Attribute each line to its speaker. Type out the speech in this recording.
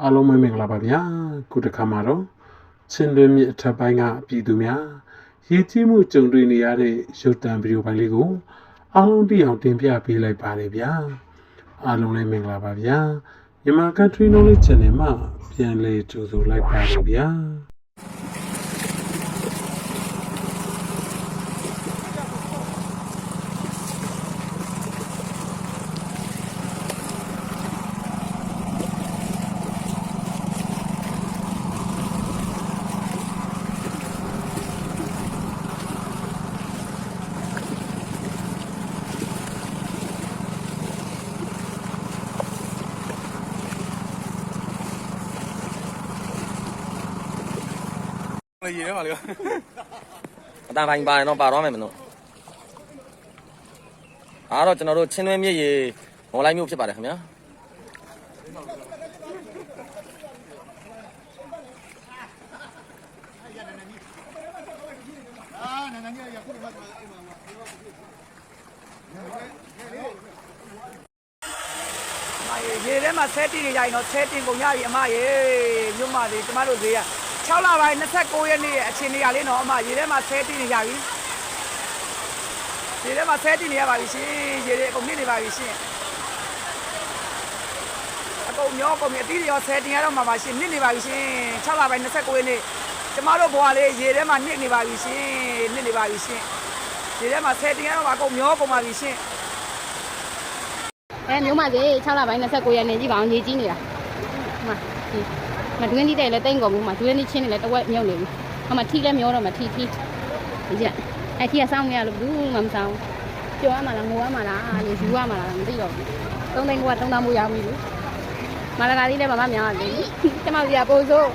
Speaker 1: အားလုံးပဲမင်္ဂလာပါဗျာခုတစ်ခါမှာတော့ချင်းတွင်းမြစ်အထက်ပိုင်းကပြည်သူများရေကြီးမှုကြုံတွေ့နေရတဲ့ရုပ်တံဗီဒီယိုပိုင်းလေးကိုအားလုံးသိအောင်တင်ပြပေးလိုက်ပါတယ်ဗျာအားလုံးလည်းမင်္ဂလာပါဗျာမြန်မာ Country Knowledge Channel မှာပြန်လည်ကြိုဆိုလိုက်ပါတယ်ဗျာ
Speaker 2: လေရေထဲမှာလေ
Speaker 3: အတန်ပိုင်းပါတယ်တော့ပါတော့မယ်မလို့အားတော့ကျွန်တော်တို့ချင်းတွင်းမြစ်ရေမော်လိုက်မျိုးဖြစ်ပါတယ်ခင်ဗျာ
Speaker 2: အမရေရေထဲမှာဆဲတင်နေကြရင်တော့ဆဲတင်ကုန်ရပြီအမရေမြို့မလေးကျမတို့ဈေးက 6လပိုင်း29ရက်နေ့ရဲ့အချိန်လေးရလေးနော်အမရေထဲမှာဆဲတင်နေကြပြီရေထဲမှာဆဲတင်နေရပါပြီရှင်ရေတွေအကုန်နစ်နေပါပြီရှင်အကုန်မျောကုန်ပြီအသီးတွေရောဆဲတင်ရတော့မှာပါရှင်နစ်နေပါပြီရှင်6လပိုင်း29ရက်နေ့ကျမတို့ဘွားလေးရေထဲမှာနစ်နေပါပြီရှင်နစ်နေပါပြီရှင်ရေထဲမှာဆဲတင်ရတော့မှာအကုန်မျောကုန်ပါပြီရှင်
Speaker 4: အဲမျိုးမကြီး6လပိုင်း29ရက်နေ့ကြီးပါအောင်ရေးကြီးနေတာဟိုမှာဒီ မတွင်းကြီးတဲ့လည်းတိတ်ကုန်ဘူးမှာတွင်းကြီးချင်းနေလည်းတဝက်မြုပ်နေပြီဟိုမှာထီလည်းမျောတော့မှာထီထီဒီကြအဲထီကစောင်းနေရလို့ဘူးမှမစောင်းပြောရမှာလားငိုရမှာလားလို့ယူရမှာလားမသိတော့ဘူးသုံးသိန်းကသုံးသားမှုရပြီလို့မာလာကလေးလည်းမမများတယ်ကျမတို့ကပို့စိုး